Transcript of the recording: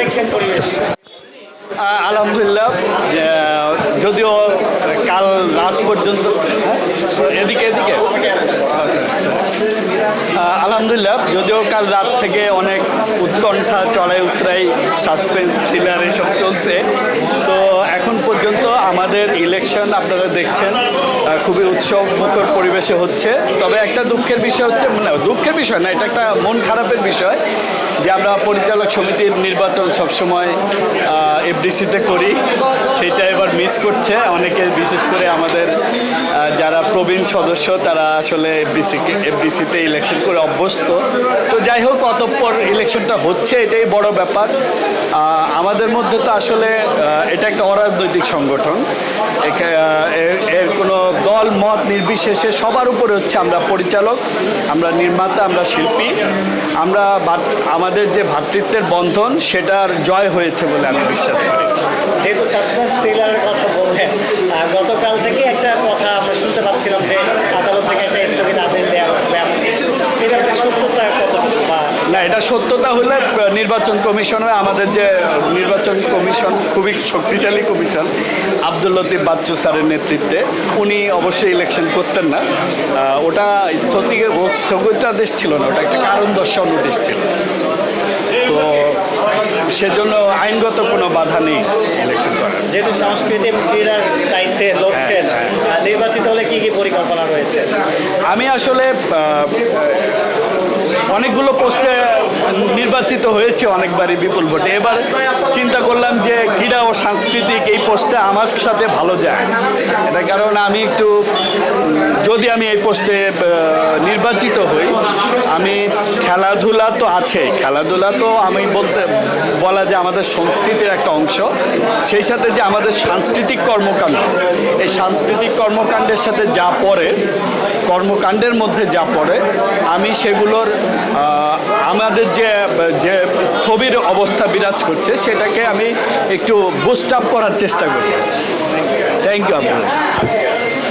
দেখছেন পরিবেশ আলহামদুলিল্লাহ যদিও কাল রাত পর্যন্ত হ্যাঁ? এদিকে এদিকে আলহামদুলিল্লাহ, যদিও কাল রাত থেকে অনেক উৎকণ্ঠা চড়াই উতরাই সাসপেন্স, থ্রিলার এসব চলছে আমাদের ইলেকশন আপনারা দেখছেন খুবই উৎসব মুখর পরিবেশে হচ্ছে। তবে একটা দুঃখের বিষয় হচ্ছে, না, দুঃখের বিষয় না, এটা একটা মন খারাপের বিষয় যে আমরা পরিচালক সমিতির নির্বাচন সবসময় এফডিসিতে করি, সেটা এবার মিস করছে। অনেকে বিশেষ করে আমাদের যারা প্রবীণ সদস্য, তারা আসলে এফডিসি এফডিসিতে ইলেকশন করে অভ্যস্ত। তো যাই হোক, অতঃপর ইলেকশনটা হচ্ছে, এটাই বড় ব্যাপার। আমাদের মধ্যে তো আসলে এটা একটা অরাজনৈতিক সংগঠন। এর- কোনো দল, মত নির্বিশেষে সবার উপরে হচ্ছে আমরা পরিচালক, আমরা নির্মাতা, আমরা শিল্পী। আমরা আমাদের যে ভ্রাতৃত্বের বন্ধন, সেটার জয় হয়েছে বলে আমি বিশ্বাস করি যেহেতু সাসপেন্স থ্রিলারের কথা বললেন আহ, গতকাল থেকে একটা কথা আমরা শুনতে পাচ্ছিলাম যে আদালত থেকে একটা স্থগিত আদেশ দেওয়া হচ্ছে বা এমন কিছু। এই ব্যাপারে সত্যতা কতটুকু বা না এটা সত্যতা হলে নির্বাচন কমিশনে আমাদের যে নির্বাচন কমিশন খুবই শক্তিশালী কমিশন আব্দুল লতিফ বাচ্চু স্যারের নেতৃত্বে। উনি অবশ্যই ইলেকশন করতেন না। ওটা স্থগিত স্থগিতাদেশ ছিল না ওটা একটা কারণ দর্শাও নোটিশ ছিল। তো সেজন্য আইনগত কোনো বাধা নেই ইলেকশন করার। যেহেতু সংস্কৃতি ক্রীড়ার দায়িত্বে লড়ছেন হ্যাঁ, নির্বাচিত হলে কি কি পরিকল্পনা রয়েছে? আমি আসলে অনেকগুলো পোস্টে নির্বাচিত হয়েছে অনেকবারই বিপুল ভোটে। এবার চিন্তা করলাম যে ক্রীড়া ও সাংস্কৃতিক এই পোস্টটা আমার সাথে ভালো যায়। এটা কারণ আমি একটু, যদি আমি এই পোস্টে নির্বাচিত হই আমি খেলাধুলা তো আছে। খেলাধুলা তো আমি বলতে, বলা যে আমাদের সংস্কৃতির একটা অংশ। সেই সাথে যে আমাদের সাংস্কৃতিক কর্মকাণ্ড, এই সাংস্কৃতিক কর্মকাণ্ডের সাথে যা পড়ে, কর্মকাণ্ডের মধ্যে যা পড়ে, আমি সেগুলোর আমাদের যে যে স্থবির অবস্থা বিরাজ করছে, সেটাকে আমি একটু বুস্ট আপ করার চেষ্টা করি। থ্যাংক ইউ আপনার